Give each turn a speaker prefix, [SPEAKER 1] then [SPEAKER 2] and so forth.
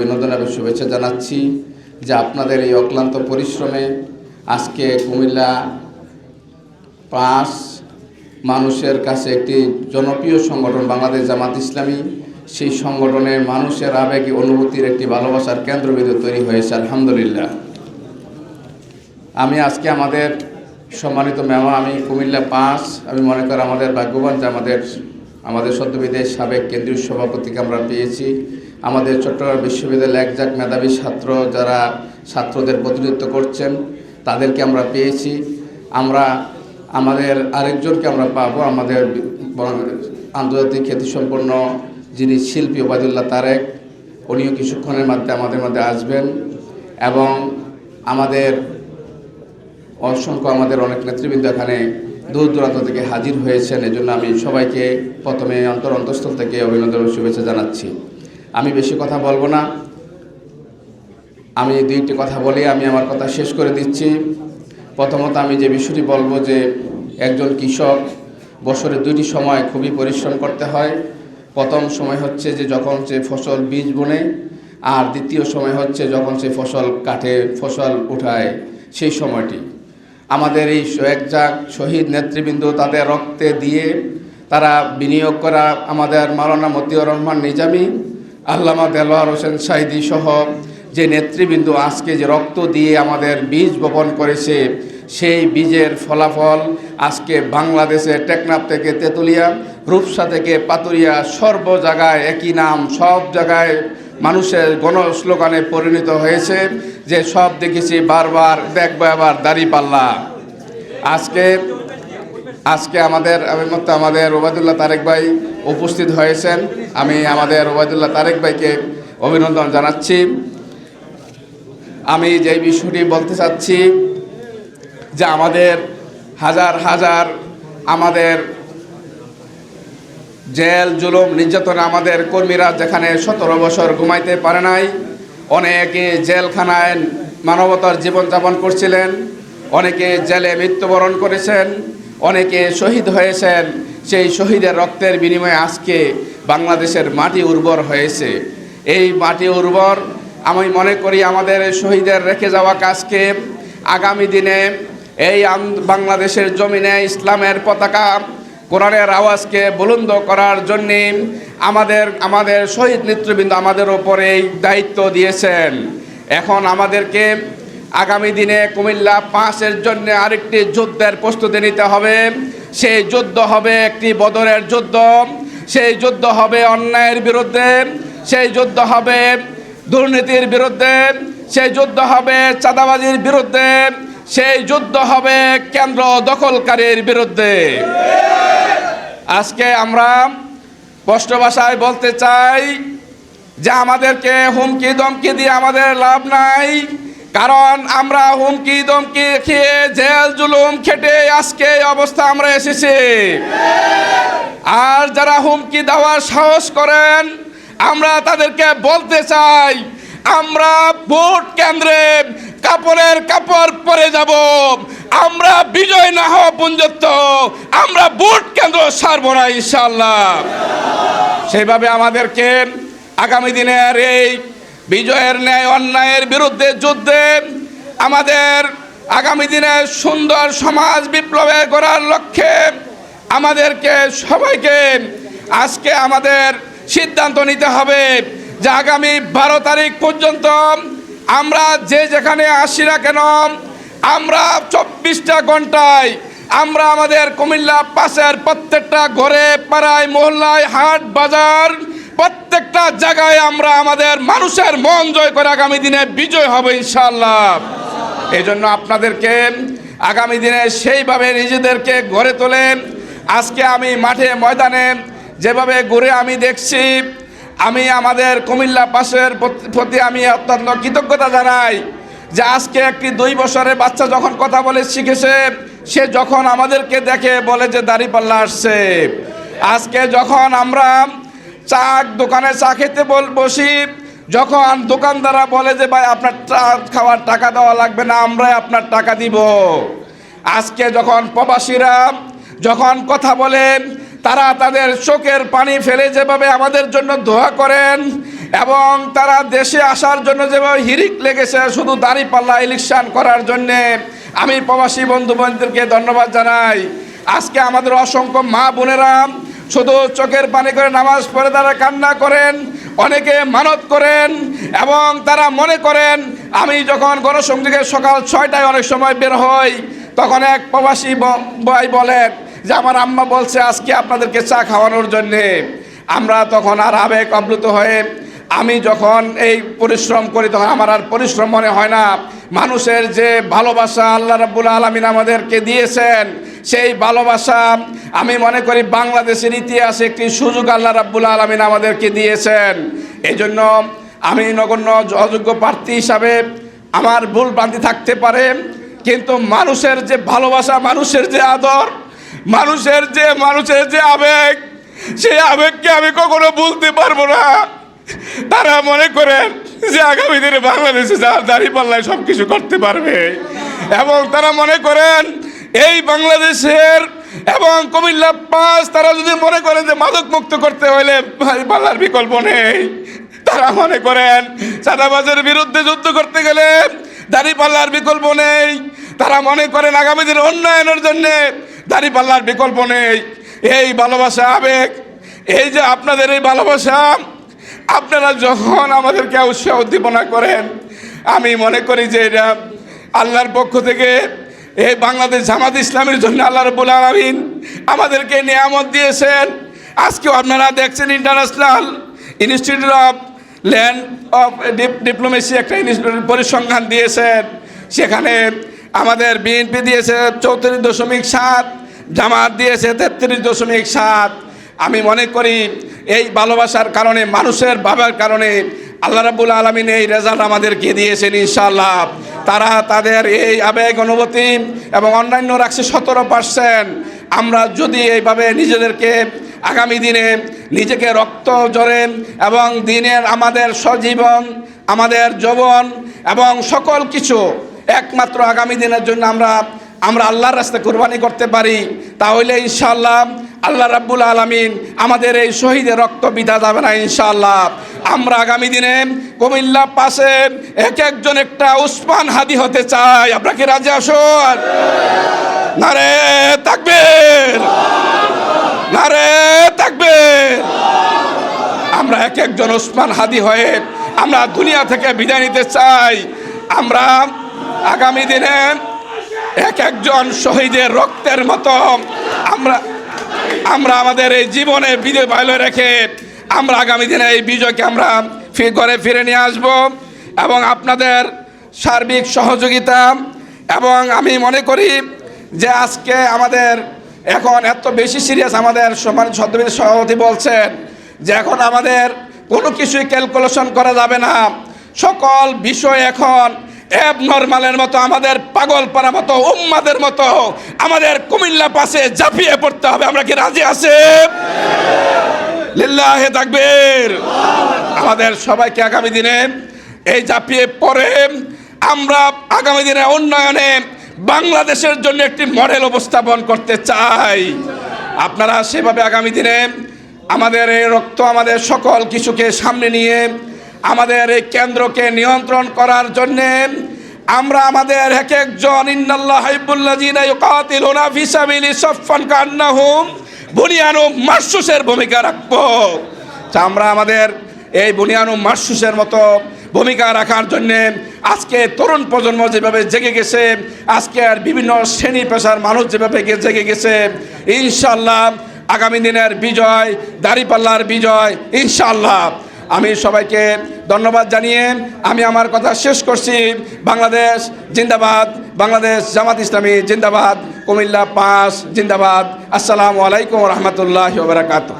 [SPEAKER 1] অভিনন্দন এবং শুভেচ্ছা জানাচ্ছি যে আপনাদের এই অক্লান্ত পরিশ্রমে আজকে কুমিল্লা পাঁচ মানুষের কাছে একটি জনপ্রিয় সংগঠন বাংলাদেশ জামাত ইসলামী। সেই সংগঠনের মানুষের আবেগ অনুভূতির একটি ভালোবাসার কেন্দ্রবিন্দু তৈরি হয়েছে, আলহামদুলিল্লাহ। আমি আজকে আমাদের সম্মানিত মেহমান আমি কুমিল্লা পাঁচ, আমি মনে করি আমাদের ভাগ্যবান যে আমাদের আমাদের সদ্যবিদের সাবেক কেন্দ্রীয় সভাপতিকে আমরা পেয়েছি। আমাদের চট্টগ্রাম বিশ্ববিদ্যালয়ের একজাক মেধাবী ছাত্র যারা ছাত্রদের প্রতিনিধিত্ব করছেন, তাদেরকে আমরা পেয়েছি। আমরা, আমাদের আরেকজনকে আমরা পাবো, আমাদের আন্তর্জাতিক খ্যাতিসম্পন্ন যিনি শিল্পী ওবায়দুল্লাহ তারেক, উনিও কিছুক্ষণের মধ্যে আমাদের মধ্যে আসবেন এবং আমাদের অসংখ্য আমাদের অনেক নেতৃবৃন্দ এখানে দূর দূরান্ত থেকে হাজির হয়েছেন। এজন্য আমি সবাইকে প্রথমে অন্তর অন্তঃস্থল থেকে অভিনন্দন শুভেচ্ছা জানাচ্ছি। আমি বেশি কথা বলব না। আমি দুইটি কথা বলে, আমি আমার কথা শেষ করে দিচ্ছি। প্রথমত আমি যে বিষয়টি বলব যে একজন কৃষক বছরে দুটি সময় খুবই পরিশ্রম করতে হয়। প্রথম সময় হচ্ছে যে যখন সে ফসল বীজ বুনে আর দ্বিতীয় সময় হচ্ছে যখন সে ফসল কাটে ফসল উঠায় সেই সময়টি। আমাদের এই একজাক শহীদ নেতৃবৃন্দ তাদের রক্তে দিয়ে তারা বিনিয়োগ করা আমাদের মাওলানা মতিউর রহমান নিজামী আল্লামা দেলোয়ার হোসেন সাইদি সহ যে নেতৃবৃন্দ আজকে যে রক্ত দিয়ে আমাদের বীজ বপন করেছে, সেই বীজের ফলাফল আজকে বাংলাদেশে টেকনাফ থেকে তেতুলিয়া, রূপসা থেকে পাতুরিয়া সর্ব জায়গায় একই নাম, সব জায়গায় মানুষের গণ স্লোগানে পরিণত হয়েছে যে সব দেখেছি বারবার দেখব আবার দাড়ি পাল্লা। আজকে আজকে আমাদের, আমি আমাদের ওবায়দুল্লাহ তারেক ভাই উপস্থিত হয়েছেন। আমি আমাদের ওবায়দুল্লাহ তারেক ভাইকে অভিনন্দন জানাচ্ছি। আমি যে বিষয়টি বলতে চাচ্ছি, যে আমাদের হাজার হাজার আমাদের জেল, জুলুম, নির্যাতন আমাদের কর্মীরা যেখানে সতেরো বছর ঘুমাইতে পারে নাই, অনেকে জেলখানায় মানবতার জীবনযাপন করছিলেন, অনেকে জেলে মৃত্যুবরণ করেছেন অনেকে শহীদ হয়েছেন, সেই শহীদের রক্তের বিনিময়ে আজকে বাংলাদেশের মাটি উর্বর হয়েছে। এই মাটি উর্বর, আমি মনে করি আমাদের শহীদের রেখে যাওয়া কাজকে আগামী দিনে এই বাংলাদেশের জমিনে ইসলামের পতাকা কোরআনের আওয়াজকে বুলন্দ করার জন্যে আমাদের আমাদের শহীদ নেতৃবৃন্দ আমাদের ওপরে এই দায়িত্ব দিয়েছেন। এখন আমাদেরকে আগামী দিনে কুমিল্লা পাঁচের জন্য আরেকটি যুদ্ধের প্রস্তুতি নিতে হবে। সেই যুদ্ধ হবে একটি বদরের যুদ্ধ। সেই যুদ্ধ হবে অন্যায়ের বিরুদ্ধে। সেই যুদ্ধ হবে দুর্নীতির বিরুদ্ধে। সেই যুদ্ধ হবে চাঁদাবাজির বিরুদ্ধে। সেই যুদ্ধ হবে কেন্দ্র দখলকারীর বিরুদ্ধে। আজকে আমরা স্পষ্ট ভাষায় বলতে চাই যে আমাদেরকে হুমকি দমকি দিয়ে আমাদের লাভ নাই। কারণ আমরা হুমকি দমকি খেয়ে জেল জুলুম খেটে আজকে অবস্থা আমরা এসেছি। আর যারা হুমকি দেওয়ার সাহস করেন, আমরা তাদেরকে বলতে চাই, আমরা ভোট কেন্দ্রে কাপড়ের কাপড় পরে যাব। আমরা বিজয় না হওয়া পর্যন্ত আমরা ভোট কেন্দ্র সারব না ইনশাল্লাহ সেইভাবে আমাদেরকে আগামী দিনের এই বিজয়ের ন্যায়, অন্যায়ের বিরুদ্ধে যুদ্ধে আমাদের আগামী দিনে সুন্দর সমাজ বিপ্লবে করার লক্ষ্যে আমাদেরকে সবাইকে আজকে আমাদের সিদ্ধান্ত নিতে হবে যে আগামী বারো তারিখ পর্যন্ত আমরা যে যেখানে আসি না কেন, আমরা চব্বিশটা ঘন্টায় আমরা আমাদের কুমিল্লা পাশের প্রত্যেকটা ঘরে পাড়ায়, মহল্লায়, হাট, বাজার প্রত্যেকটা জায়গায় আমরা আমাদের মানুষের মন জয় করে আগামী দিনে বিজয় হবে ইনশাল্লাহ এই জন্য আপনাদেরকে আগামী দিনে সেইভাবে নিজেদেরকে গড়ে তোলেন আজকে আমি মাঠে, ময়দানে যেভাবে ঘুরে আমি দেখছি, আমি আমাদের কুমিল্লা পাশের প্রতি আমি অত্যন্ত কৃতজ্ঞতা জানাই যে আজকে একটি দুই বছরের বাচ্চা যখন কথা বলে শিখেছে, সে যখন আমাদেরকে দেখে বলে যে দাড়িপাল্লা আসছে। আজকে যখন আমরা চা দোকানে চা খেতে বল, বসি। যখন দোকানদাররা বলে যে, ভাই, আপনার চা খাওয়ার টাকা দেওয়া লাগবে না, আমরাই আপনার টাকা দিব। আজকে যখন প্রবাসীরা যখন কথা বলেন, তারা তাদের চোখের পানি ফেলে যেভাবে আমাদের জন্য দোয়া করেন, এবং তারা দেশে আসার জন্য যেভাবে হিরিক লেগেছে, শুধু দাঁড়িপাল্লা ইলেকশন করার জন্যে, আমি প্রবাসী বন্ধু বান্ধবদেরকে ধন্যবাদ জানাই। আজকে আমাদের অসংখ্য মা বোনেরা শুধু চোখের পানি করে নামাজ পড়ে তারা কান্না করেন, অনেকে মানত করেন এবং তারা মনে করেন, আমি যখন গণসংযোগে সকাল ছয়টায় অনেক সময় বের হই, তখন এক প্রবাসী ভাই বলেন যে, আমার আম্মা বলছে আজকে আপনাদেরকে চা খাওয়ানোর জন্যে। আমরা তখন আর আবেগ আপ্লুত হয়ে, আমি যখন এই পরিশ্রম করি, তখন আমার আর পরিশ্রম মনে হয় না। মানুষের যে ভালোবাসা আল্লাহ রাব্বুল আলমিন আমাদেরকে দিয়েছেন সেই ভালোবাসা আমি মনে করি বাংলাদেশের ইতিহাসে একটি সুযোগ আল্লাহ রাব্বুল আলমিন আমাদেরকে দিয়েছেন। এই জন্য আমি নগণ্য অযোগ্য প্রার্থী হিসাবে আমার ভুল ভ্রান্তি থাকতে পারে, কিন্তু মানুষের যে ভালোবাসা, মানুষের যে আদর, মানুষের যে মানুষের যে আবেগ, সেই আবেগকে আমি কখনো বলতে পারব না। তারা মনে করেন যে আগামী দিনে বাংলাদেশে যা দাঁড়িয়ে পাল্লায় সব কিছু করতে পারবে। এবং তারা মনে করেন এই বাংলাদেশের এবং কুমিল্লা পাস, তারা যদি মনে করেন যে মাদক মুক্ত করতে হলে পাল্লার বিকল্প নেই। তারা মনে করেন চাঁদাবাজের বিরুদ্ধে যুদ্ধ করতে গেলে দাঁড়িপাল্লার বিকল্প নেই। তারা মনে করেন আগামী দিনে উন্নয়নের জন্যে দাঁড়িপাল্লার বিকল্প নেই। এই ভালোবাসা আবেগ, এই যে আপনাদের এই ভালোবাসা, আপনারা যখন আমাদেরকে উৎসাহ উদ্দীপনা করেন, আমি মনে করি যে এটা আল্লাহর পক্ষ থেকে এই বাংলাদেশ জামাত ইসলামের জন্য আল্লাহ রবুল আলমিন আমাদেরকে নিয়ামত দিয়েছেন। আজকে আপনারা দেখছেন international institute of land of diplomacy একটা পরিসংখ্যান দিয়েছেন। সেখানে আমাদের বিএনপি দিয়েছে চৌত্রিশ দশমিক সাত, জামাত দিয়েছে তেত্রিশ দশমিক সাত। আমি মনে করি এই ভালোবাসার কারণে, মানুষের ভাবার কারণে আল্লাহ রাবুল আলমিন এই রেজাল্ট আমাদেরকে দিয়েছেন ইনশাল্লাহ তারা তাদের এই আবেগ, অনুভূতি এবং অন্যান্য রাখছে সতেরো পার্সেন্ট আমরা যদি এইভাবে নিজেদেরকে আগামী দিনে নিজেকে রক্ত জড়েন এবং দিনের আমাদের সজীবন, আমাদের যৌবন এবং সকল কিছু একমাত্র আগামী দিনের জন্য আমরা আমরা আল্লাহর রাস্তায় কোরবানি করতে পারি, তাহলে ইনশাআল্লাহ আল্লাহ রাব্বুল আলমিন আমাদের এই শহীদের রক্ত বিধা যাবে না ইনশাআল্লাহ। আমরা আগামী দিনে কুমিল্লা পাশে এক একজন একটা উসমান হাদি হতে চাই। আপনারা কি রাজি আসুন নারে তাকবীর। নারে তাকবীর। আমরা এক একজন উসমান হাদি হয়ে আমরা দুনিয়া থেকে বিদায় নিতে চাই। আমরা আগামী দিনে এক একজন শহীদের রক্তের মতো আমরা আমরা আমাদের এই জীবনে বিজয় বাইলে রেখে আমরা আগামী দিনে এই বিজয়কে আমরা ফি- ঘরে ফিরে নিয়ে আসব এবং আপনাদের সার্বিক সহযোগিতা এবং আমি মনে করি যে আজকে আমাদের এখন এত বেশি সিরিয়াস আমাদের সম্মানিত সদ্যবিদ সভাপতি বলছেন যে এখন আমাদের কোনো কিছুই ক্যালকুলেশন করা যাবে না। সকল বিষয় এখন অ্যাব নর্মালের মতো, আমাদের পাগল পাড়া মতো, উম্মাদের মতো, আমাদের কুমিল্লা পাশে ঝাঁপিয়ে পড়তে হবে। আমরা কি রাজি আছে? লিল্লাহে তাকবীর। আমাদের সবাইকে আগামী দিনে এই ঝাঁপিয়ে পড়ে আমরা আগামী দিনে উন্নয়নে বাংলাদেশের জন্য একটি মডেল উপস্থাপন করতে চাই। আপনারা সেভাবে আগামী দিনে আমাদের এই রক্ত আমাদের সকল কিছুকে সামনে নিয়ে আমাদের এই কেন্দ্রকে নিয়ন্ত্রণ করার জন্যে আমরা আমাদের এক একজন, ইন্নাল্লাহ হাইবুল্লাযিনা ইউকাতিলুনা ফি সাবিলি সাফফান কান্নাহুম বুনিয়ানু মাসুসের ভূমিকা রাখব। আমরা আমাদের এই বুনিয়ানু মাসুসের মতো ভূমিকা রাখার জন্যে আজকে তরুণ প্রজন্ম যেভাবে জেগে গেছে, আজকে আর বিভিন্ন শ্রেণি পেশার মানুষ যেভাবে জেগে গেছে, ইনশাল্লাহ আগামী দিনের বিজয়, দাড়িপাল্লার বিজয়, ইনশাল্লাহ। আমি সবাইকে ধন্যবাদ জানিয়ে আমি আমার কথা শেষ করছি। বাংলাদেশ জিন্দাবাদ, বাংলাদেশ জামাত ইসলামী জিন্দাবাদ, কুমিল্লা পাঁচ জিন্দাবাদ। আসসালামু আলাইকুম রহমতুল্লাহ বারাকাতুহ।